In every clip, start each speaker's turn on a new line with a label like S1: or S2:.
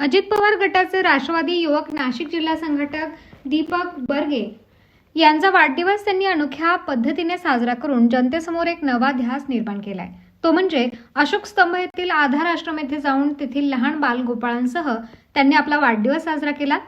S1: अजित पवार गटाचे राष्ट्रवादी युवक नाशिक जिल्हा संघटक दीपक बर्गे यांचा वाढदिवस त्यांनी अनोख्या पद्धतीने साजरा करून जनतेसमोर एक नवा ध्यास निर्माण केलाय. तो म्हणजे अशोक स्तंभ येथील आधार आश्रम येथे जाऊन तेथील लहान बालगोपाळांसह त्यांनी आपला वाढदिवस साजरा केला.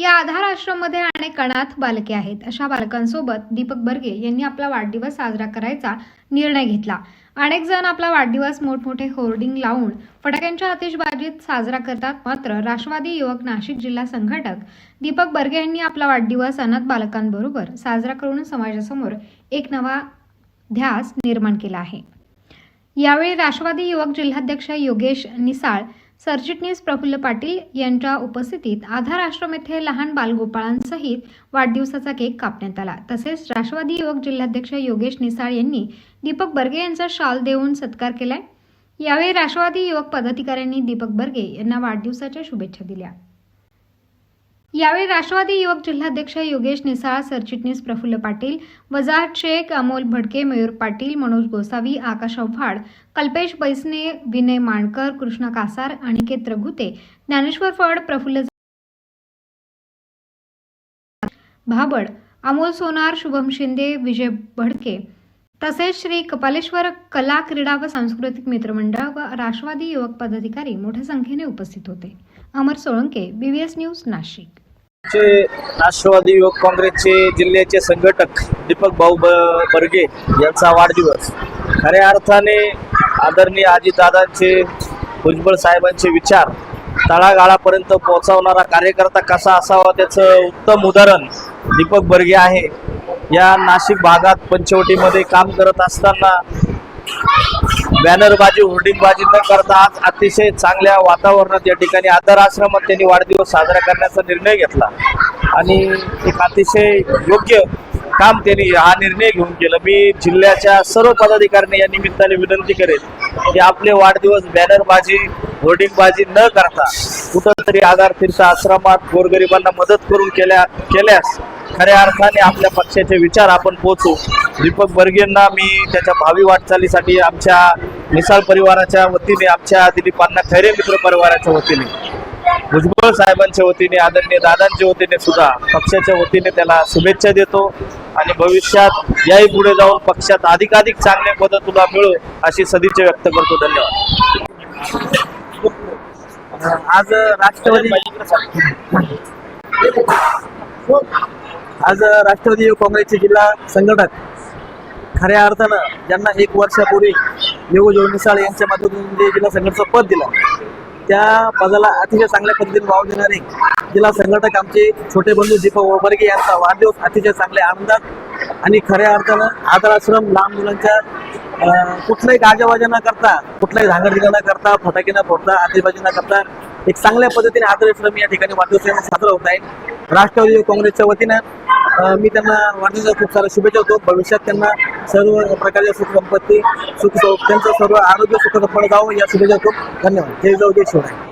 S1: या आधार आश्रममध्ये अनेक अनाथ बालके आहेत. अशा बालकांसोबत दीपक बर्गे यांनी आपला वाढदिवस साजरा करायचा निर्णय घेतला. अनेक जण आपला वाढदिवस मोठमोठे होर्डिंग लावून फटाक्यांच्या आतिषबाजीत साजरा करतात. मात्र राष्ट्रवादी युवक नाशिक जिल्हा संघटक दीपक बर्गे यांनी आपला वाढदिवस अनाथ बालकांबरोबर साजरा करून समाजासमोर एक नवा ध्यास निर्माण केला आहे. यावेळी राष्ट्रवादी युवक जिल्हाध्यक्ष योगेश निसाळ सरचिटणीस प्रफुल्ल पाटील यांच्या उपस्थितीत आधार आश्रम येथे लहान बालगोपाळांसहित वाढदिवसाचा केक कापण्यात आला. तसेच राष्ट्रवादी युवक जिल्हाध्यक्ष योगेश निसाळ यांनी दीपक बर्गे यांचा शाल देऊन सत्कार केलाय. यावेळी राष्ट्रवादी युवक पदाधिकाऱ्यांनी दीपक बर्गे यांना वाढदिवसाच्या शुभेच्छा दिल्या. यावेळी राष्ट्रवादी युवक जिल्हाध्यक्ष योगेश निसाळ सरचिटणीस प्रफुल्ल पाटील वजाहत शेख अमोल भडके मयूर पाटील मनोज गोसावी आकाश आव्हाड कल्पेश बैसने विनय माणकर कृष्णा कासार अनिकेत रघुते ज्ञानेश्वर फड प्रफुल्ल भाबड अमोल सोनार शुभम शिंदे विजय भडके तसेच श्री कपालेश्वर कला क्रीडा व सांस्कृतिक मित्रमंडळ व राष्ट्रवादी युवक पदाधिकारी मोठ्या संख्येने उपस्थित होते. Amar Solanke BVS news Nashik.
S2: चे राष्ट्रवादी युवक काँग्रेसचे जिल्ह्याचे संघटक दीपक भाऊ ब- बर्गे यांचा वाढदिवस. खऱ्या अर्थाने आदरणीय आजीदादांचे भुजबळ साहेबांचे विचार तळागाळापर्यंत पोहोचवणारा कार्यकर्ता कसा असावा त्याचं उत्तम उदाहरण दीपक बर्गे आहे. या नाशिक भागात पंचवटीमध्ये काम करत असताना बॅनरबाजी होर्डिंगबाजी न करता आज अतिशय चांगल्या वातावरणात या ठिकाणी आदर आश्रमात त्यांनी वाढदिवस साजरा करण्याचा निर्णय घेतला. आणि एक अतिशय योग्य काम त्यांनी हा निर्णय घेऊन केला. मी जिल्ह्याच्या सर्व पदाधिकाऱ्यांनी या निमित्ताने विनंती करेन की आपले वाढदिवस बॅनरबाजी होर्डिंगबाजी न करता कुठंतरी आधार तीर्थ आश्रमात गोरगरिबांना मदत करून केल्या केल्यास खऱ्या अर्थाने आपल्या पक्षाचे विचार आपण पोहोचू. दीपक बर्गेंना मी त्याच्या भावी वाटचालीसाठी आमच्या मिसाळ परिवाराच्या वतीने आमच्या दिलीपांना खैरे मित्र परिवाराच्या वतीने भुजबळ साहेबांच्या वतीने आदरणीय दादांच्या वतीने सुद्धा पक्षाच्या वतीने त्याला शुभेच्छा देतो. आणि भविष्यात याही पुढे जाऊन पक्षात अधिकाधिक चांगले पद तुला मिळो अशी सदिच्छा व्यक्त करतो. धन्यवाद.
S3: आज राष्ट्रवादी आज राष्ट्रवादी काँग्रेसचे जिल्हा संघटक खऱ्या अर्थानं ज्यांना एक वर्षापूर्वी योगेश निसाळ यांच्या माध्यमातून जे जिल्हा संघटचं पद दिलं त्या पदाला अतिशय चांगल्या पद्धतीने वाव देणारे जिल्हा संघटक आमचे छोटे बंधू दीपक ओबरगे यांचा वाढदिवस अतिशय चांगल्या आनंदात आणि खऱ्या अर्थानं आदर आश्रम लहान मुलांच्या कुठल्याही कुठलाही गाजावाजा न करता कुठलाही धांगडधिंगा न करता फटाके न फोडता आतिषबाजी न करता एक चांगल्या पद्धतीने आदरश्रम या ठिकाणी वाढदिवस साजरा होत आहे. राष्ट्रवादी काँग्रेसच्या वतीनं मी त्यांना वाढदिवसाच्या खूप साऱ्या शुभेच्छा होतो भविष्यात त्यांना सर्व प्रकारच्या सुख संपत्ती सुख त्यांचं सर्व आरोग्य सुखसंपन्न जावं या शुभेच्छा खूप धन्यवाद. जय जाऊ जय शिवराय